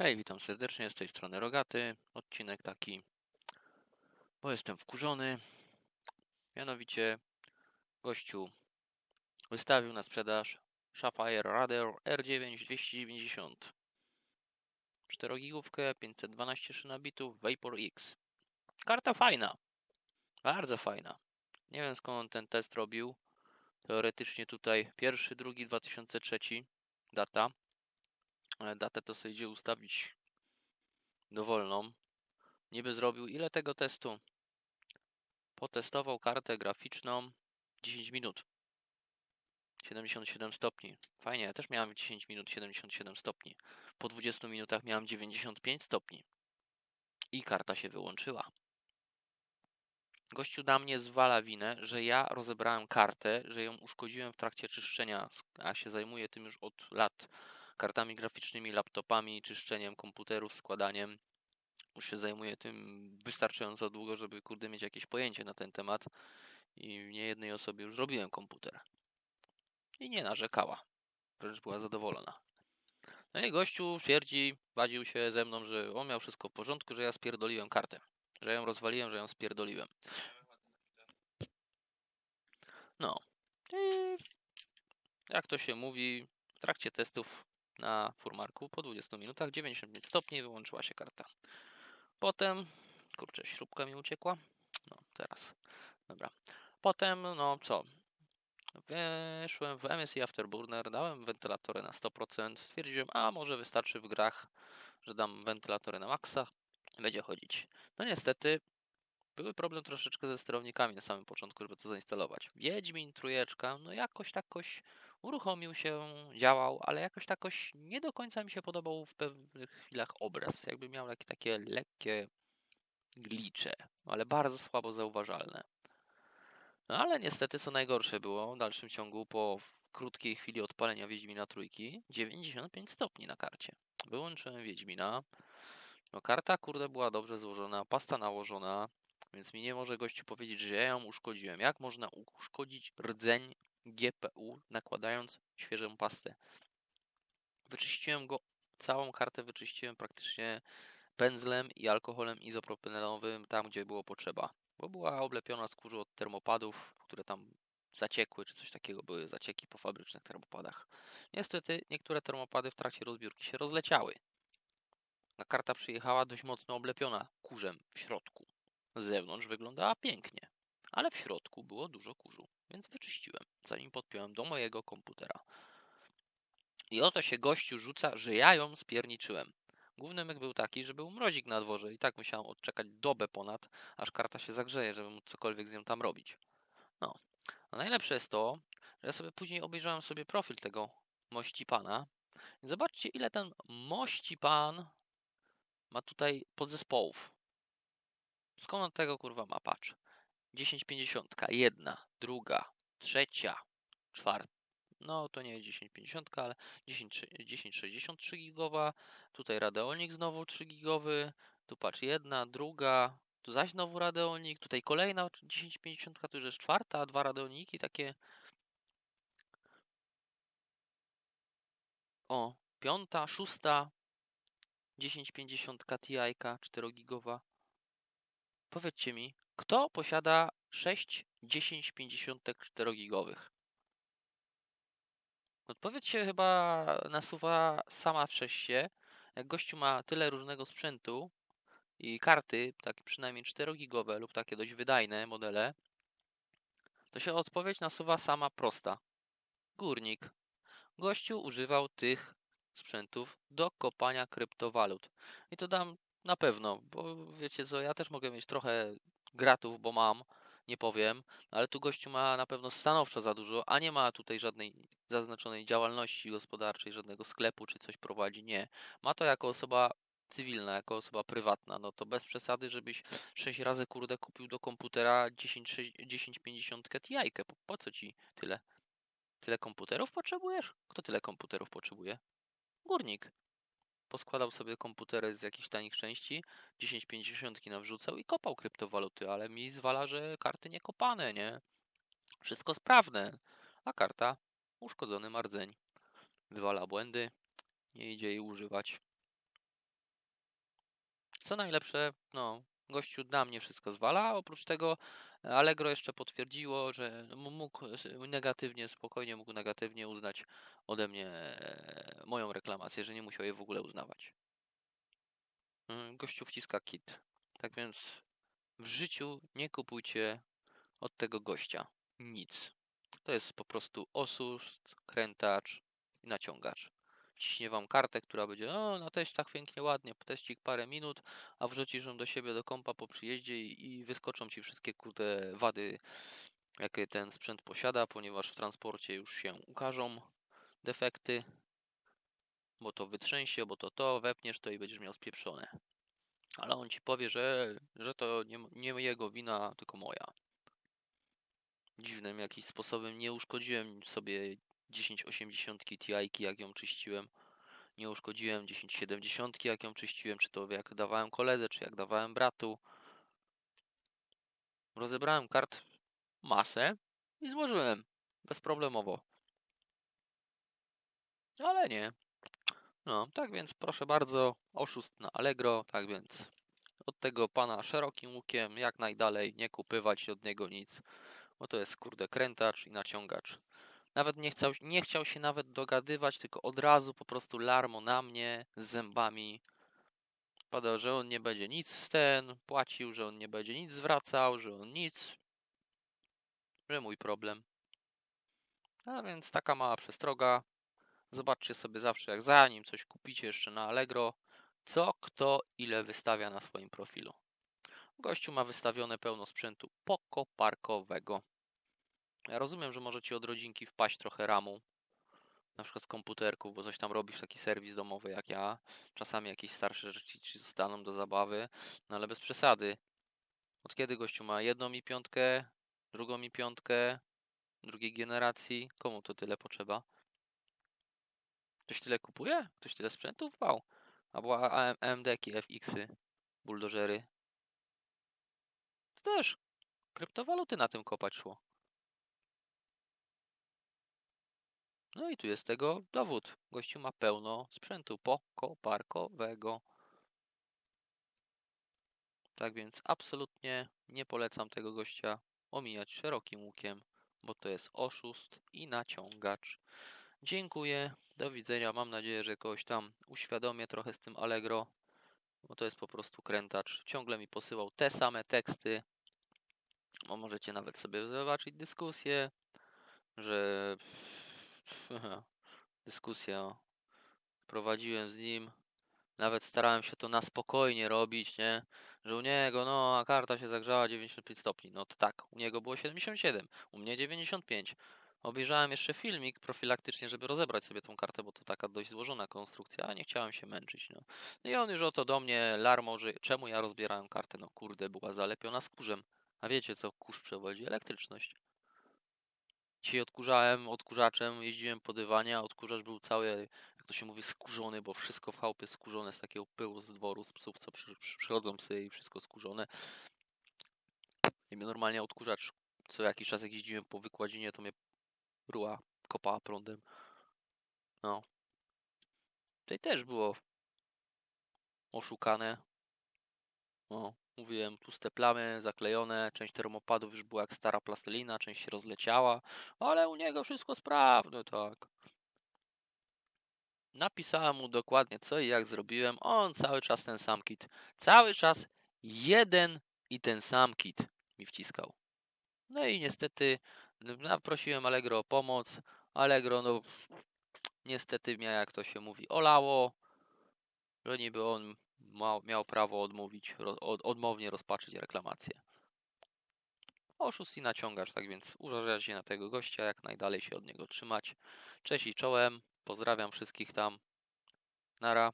Hej, witam serdecznie, z tej strony Rogaty. Odcinek taki, bo jestem wkurzony. Mianowicie gościu wystawił na sprzedaż Sapphire Radar R9 290. 4 gigówkę, 512 szynabitów, Vapor X. Karta fajna, bardzo fajna. Nie wiem skąd on ten test robił. Teoretycznie tutaj pierwszy, drugi, 2003 data. Datę to sobie idzie ustawić dowolną. Niby zrobił ile tego testu? Potestował kartę graficzną 10 minut. 77 stopni. Fajnie, ja też miałem 10 minut 77 stopni. Po 20 minutach miałem 95 stopni. I karta się wyłączyła. Gościu na mnie zwala winę, że ja rozebrałem kartę, że ją uszkodziłem w trakcie czyszczenia, a się zajmuję tym już od lat kartami graficznymi, laptopami, czyszczeniem komputerów, składaniem. Już się zajmuję tym wystarczająco długo, żeby kurde mieć jakieś pojęcie na ten temat. I nie jednej osobie już robiłem komputer. I nie narzekała. Wręcz była zadowolona. No i gościu twierdzi, wadził się ze mną, że on miał wszystko w porządku, że ja spierdoliłem kartę. Że ją rozwaliłem, że ją spierdoliłem. No. I jak to się mówi, w trakcie testów na furmarku po 20 minutach 95 stopni wyłączyła się karta. Potem, kurczę, śrubka mi uciekła. No, teraz. Dobra. Potem, no co? Weszłem w MSI Afterburner, dałem wentylatory na 100%. Stwierdziłem, a może wystarczy w grach, że dam wentylatory na maksa. Będzie chodzić. No niestety, były problem troszeczkę ze sterownikami na samym początku, żeby to zainstalować. Wiedźmin, trójeczka, no jakoś takoś uruchomił się, działał, ale jakoś takoś nie do końca mi się podobał w pewnych chwilach obraz. Jakby miał takie, takie lekkie glicze, ale bardzo słabo zauważalne. No ale niestety co najgorsze było w dalszym ciągu po krótkiej chwili odpalenia Wiedźmina trójki 95 stopni na karcie. Wyłączyłem Wiedźmina. No karta kurde była dobrze złożona, pasta nałożona, więc mi nie może gościu powiedzieć, że ja ją uszkodziłem. Jak można uszkodzić rdzeń GPU, nakładając świeżą pastę? Wyczyściłem go, całą kartę wyczyściłem praktycznie pędzlem i alkoholem izopropenelowym tam, gdzie było potrzeba. Bo była oblepiona skórą od termopadów, które tam zaciekły, czy coś takiego, były zacieki po fabrycznych termopadach. Niestety niektóre termopady w trakcie rozbiórki się rozleciały. A karta przyjechała dość mocno oblepiona kurzem w środku. Z zewnątrz wyglądała pięknie, ale w środku było dużo kurzu, więc wyczyściłem, zanim podpiąłem do mojego komputera. I oto się gościu rzuca, że ja ją spierniczyłem. Główny myk był taki, że był mrozik na dworze i tak musiałem odczekać dobę ponad, aż karta się zagrzeje, żeby móc cokolwiek z nią tam robić. No. A najlepsze jest to, że ja sobie później obejrzałem sobie profil tego mości pana. I zobaczcie, ile ten mości pan ma tutaj podzespołów. Skąd on tego kurwa ma? Patrz. 1050, jedna, druga, trzecia, czwarta. No to nie jest 1050, ale 10, 1063 gigowa. Tutaj Radeonik znowu 3 gigowy. Tu patrz, jedna, druga. Tu zaś znowu Radeonik. Tutaj kolejna 1050, tu już jest czwarta, dwa Radeoniki takie. O, piąta, szósta. 1050 Ti 4 gigowa. Powiedzcie mi, kto posiada 6 1054 gigowych? Odpowiedź się chyba nasuwa sama w się. Jak gościu ma tyle różnego sprzętu i karty, takie przynajmniej 4 gigowe lub takie dość wydajne modele, to się odpowiedź nasuwa sama prosta. Górnik. Gościu używał tych sprzętów do kopania kryptowalut. I to dam na pewno, bo wiecie co, ja też mogę mieć trochę gratów, bo mam, nie powiem, ale tu gościu ma na pewno stanowczo za dużo, a nie ma tutaj żadnej zaznaczonej działalności gospodarczej, żadnego sklepu czy coś prowadzi, nie. Ma to jako osoba cywilna, jako osoba prywatna, no to bez przesady, żebyś 6 razy kurde kupił do komputera 10, 1050 Ti. Po, po co ci tyle? Tyle komputerów potrzebujesz? Kto tyle komputerów potrzebuje? Górnik poskładał sobie komputery z jakichś tanich części, 1050 nawrzucał i kopał kryptowaluty, ale mi zwala, że karty nie kopane, nie? Wszystko sprawne, a karta uszkodzony mardzeń. Wywala błędy, nie idzie jej używać. Co najlepsze, no, gościu na mnie wszystko zwala, oprócz tego Allegro jeszcze potwierdziło, że mógł negatywnie, spokojnie mógł negatywnie uznać ode mnie e, moją reklamację, że nie musiał jej w ogóle uznawać. Mm, Gościu wciska kit. Tak więc w życiu nie kupujcie od tego gościa nic. To jest po prostu oszust, krętacz i naciągacz. Ciśnie wam kartę, która będzie, o, na teść tak pięknie, ładnie, teścik parę minut, a wrzucisz ją do siebie do kompa po przyjeździe i, i wyskoczą ci wszystkie kurde wady, jakie ten sprzęt posiada, ponieważ w transporcie już się ukażą defekty, bo to wytrzęsie, bo to to, wepniesz to i będziesz miał spieprzone. Ale on ci powie, że, że to nie, nie jego wina, tylko moja. Dziwnym jakiś sposobem nie uszkodziłem sobie 1080 Ti, jak ją czyściłem. Nie uszkodziłem 1070, jak ją czyściłem, czy to jak dawałem koledze, czy jak dawałem bratu. Rozebrałem kart masę i złożyłem bezproblemowo. Ale nie. No, tak więc proszę bardzo, oszust na Allegro, tak więc od tego pana szerokim łukiem jak najdalej nie kupywać od niego nic, bo to jest kurde krętacz i naciągacz. Nawet nie chciał, nie chciał się nawet dogadywać, tylko od razu po prostu larmo na mnie z zębami. Padał, że on nie będzie nic z ten, płacił, że on nie będzie nic zwracał, że on nic, że mój problem. A więc taka mała przestroga. Zobaczcie sobie zawsze, jak zanim coś kupicie jeszcze na Allegro, co kto ile wystawia na swoim profilu. Gościu ma wystawione pełno sprzętu pokoparkowego. Ja rozumiem, że może ci od rodzinki wpaść trochę ramu, na przykład z komputerków, bo coś tam robisz, taki serwis domowy jak ja. Czasami jakieś starsze rzeczy ci zostaną do zabawy, no ale bez przesady. Od kiedy gościu ma jedną i piątkę, drugą i piątkę, drugiej generacji? Komu to tyle potrzeba? Ktoś tyle kupuje? Ktoś tyle sprzętów? Wow. Albo AMD-ki, FX-y, buldożery. To też kryptowaluty na tym kopać szło. No i tu jest tego dowód. Gościu ma pełno sprzętu pokoparkowego. Tak więc absolutnie nie polecam tego gościa omijać szerokim łukiem, bo to jest oszust i naciągacz. Dziękuję, do widzenia. Mam nadzieję, że kogoś tam uświadomię trochę z tym Allegro, bo to jest po prostu krętacz. Ciągle mi posyłał te same teksty. Bo możecie nawet sobie zobaczyć dyskusję, że dyskusję prowadziłem z nim. Nawet starałem się to na spokojnie robić, nie? Że u niego, no, a karta się zagrzała 95 stopni. No to tak, u niego było 77, u mnie 95. Obejrzałem jeszcze filmik profilaktycznie, żeby rozebrać sobie tą kartę, bo to taka dość złożona konstrukcja, a nie chciałem się męczyć. No, no i on już oto do mnie larmo, że czemu ja rozbierałem kartę? No kurde, była zalepiona skórzem. A wiecie co kurz przewodzi? Elektryczność. Dzisiaj odkurzałem odkurzaczem, jeździłem po dywanie, a odkurzacz był cały, jak to się mówi, skurzony, bo wszystko w chałupie skurzone z takiego pyłu z dworu, z psów, co przy, przy, przychodzą psy i wszystko skurzone. I mnie normalnie odkurzacz, co jakiś czas jak jeździłem po wykładzinie, to mnie ruła kopała prądem. No. Tutaj też było oszukane. No, mówiłem, tłuste plamy zaklejone, część termopadów już była jak stara plastelina, część się rozleciała, ale u niego wszystko sprawne, tak. Napisałem mu dokładnie co i jak zrobiłem, on cały czas ten sam kit. Cały czas jeden i ten sam kit mi wciskał. No i niestety no, prosiłem Allegro o pomoc. Allegro, no niestety miał, jak to się mówi, olało, że niby on miał, miał prawo odmówić, od, odmownie rozpatrzyć reklamację. Oszust i naciągacz, tak więc uważajcie na tego gościa, jak najdalej się od niego trzymać. Cześć i czołem, pozdrawiam wszystkich tam. Nara.